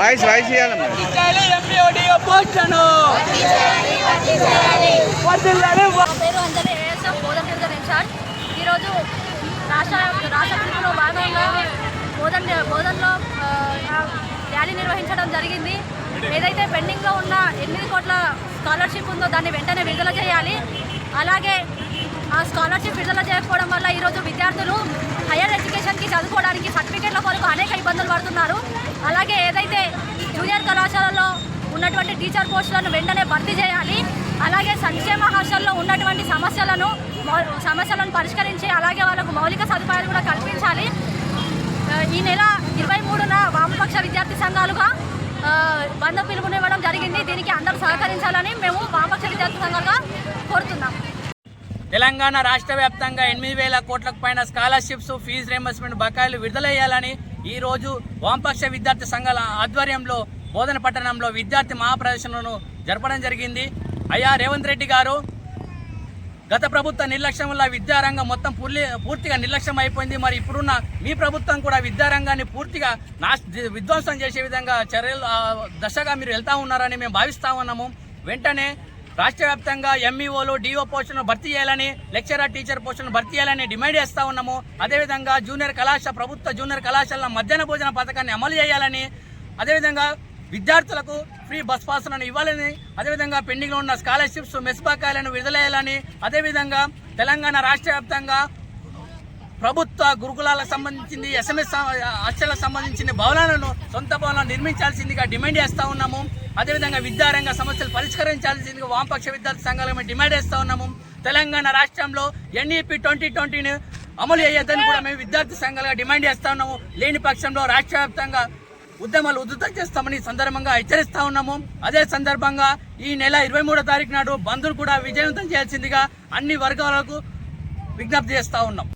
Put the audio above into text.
Voice voice ఈరోజు రాష్ట్ర రాష్ట్ర పిలుపులో భాగంగా బోధన్ బోధన్లో ర్యాలీ నిర్వహించడం జరిగింది. ఏదైతే పెండింగ్లో ఉన్న ఎనిమిది కోట్ల స్కాలర్షిప్ ఉందో దాన్ని వెంటనే విడుదల చేయాలి. అలాగే ఆ స్కాలర్షిప్ విడుదల చేయకపోవడం వల్ల ఇబ్బందులు పడుతున్నారు. అలాగే ఏదైతే జూనియర్ కళాశాలలో ఉన్నటువంటి టీచర్ పోస్టులను వెంటనే భర్తీ చేయాలి. అలాగే సంక్షేమ హాస్టల్లో ఉన్నటువంటి సమస్యలను సమస్యలను పరిష్కరించి అలాగే వాళ్ళకు మౌలిక సదుపాయాలు కూడా కల్పించాలి. ఈ నెల ఇరవై మూడున వామపక్ష విద్యార్థి సంఘాలుగా ఆ, బంధ పిలుపునివ్వడం జరిగింది. దీనికి అందరూ సహకరించాలని మేము వామపక్ష విద్యార్థి సంఘాలుగా కోరుతున్నాం. తెలంగాణ రాష్ట్ర వ్యాప్తంగా ఎనిమిది వేల కోట్లకు పైన స్కాలర్షిప్స్ ఫీజు రియంబర్స్మెంట్ బకాయిలు విడుదలయ్యాలని ఈరోజు వామపక్ష విద్యార్థి సంఘాల ఆధ్వర్యంలో బోధన పట్టణంలో విద్యార్థి మహాప్రదర్శనను జరపడం జరిగింది. అయ్యా రేవంత్ రెడ్డి గారు గత ప్రభుత్వ నిర్లక్ష్యం వల్ల విద్యారంగం మొత్తం పూర్తి పూర్తిగా నిర్లక్ష్యం అయిపోయింది. మరి ఇప్పుడున్న మీ ప్రభుత్వం కూడా విద్యారంగాన్ని పూర్తిగా నాశ విధ్వంసం చేసే విధంగా చర్యలు దశగా మీరు వెళ్తా ఉన్నారని మేము భావిస్తా ఉన్నాము. వెంటనే రాష్ట్ర వ్యాప్తంగా ఎంఈఓలు డిఓ పోస్టులను భర్తీ చేయాలని లెక్చరర్ టీచర్ పోస్టులను భర్తీ చేయాలని డిమాండ్ చేస్తూ ఉన్నాము. అదేవిధంగా జూనియర్ కళాశాల ప్రభుత్వ జూనియర్ కళాశాల మధ్యాహ్న భోజన పథకాన్ని అమలు చేయాలని అదేవిధంగా విద్యార్థులకు ఫ్రీ బస్ పాసులను ఇవ్వాలని అదేవిధంగా పెండింగ్లో ఉన్న స్కాలర్షిప్స్ మెస్ బకాయిలను అదేవిధంగా తెలంగాణ రాష్ట్ర వ్యాప్తంగా ప్రభుత్వ గురుకులాలకు సంబంధించింది ఎస్ఎంఎస్ హాస్టళ్ళకు సంబంధించిన భవనాలను సొంత భవనాలు నిర్మించాల్సిందిగా డిమాండ్ చేస్తూ ఉన్నాము. అదేవిధంగా విద్యారంగ సమస్యలు పరిష్కరించాల్సిందిగా వామపక్ష విద్యార్థి సంఘాలు మేము డిమాండ్ చేస్తూ ఉన్నాము. తెలంగాణ రాష్ట్రంలో ఎన్ఈపి ట్వంటీ ట్వంటీని అమలు చేయొద్దని కూడా మేము విద్యార్థి సంఘాలుగా డిమాండ్ చేస్తూ ఉన్నాము. లేని పక్షంలో రాష్ట్ర వ్యాప్తంగా ఉద్యమాలు ఉధృతం చేస్తామని సందర్భంగా హెచ్చరిస్తా ఉన్నాము. అదే సందర్భంగా ఈ నెల ఇరవై మూడో తారీఖు నాడు బంద్ను కూడా విజయవంతం చేయాల్సిందిగా అన్ని వర్గాలకు విజ్ఞప్తి చేస్తూ ఉన్నాం.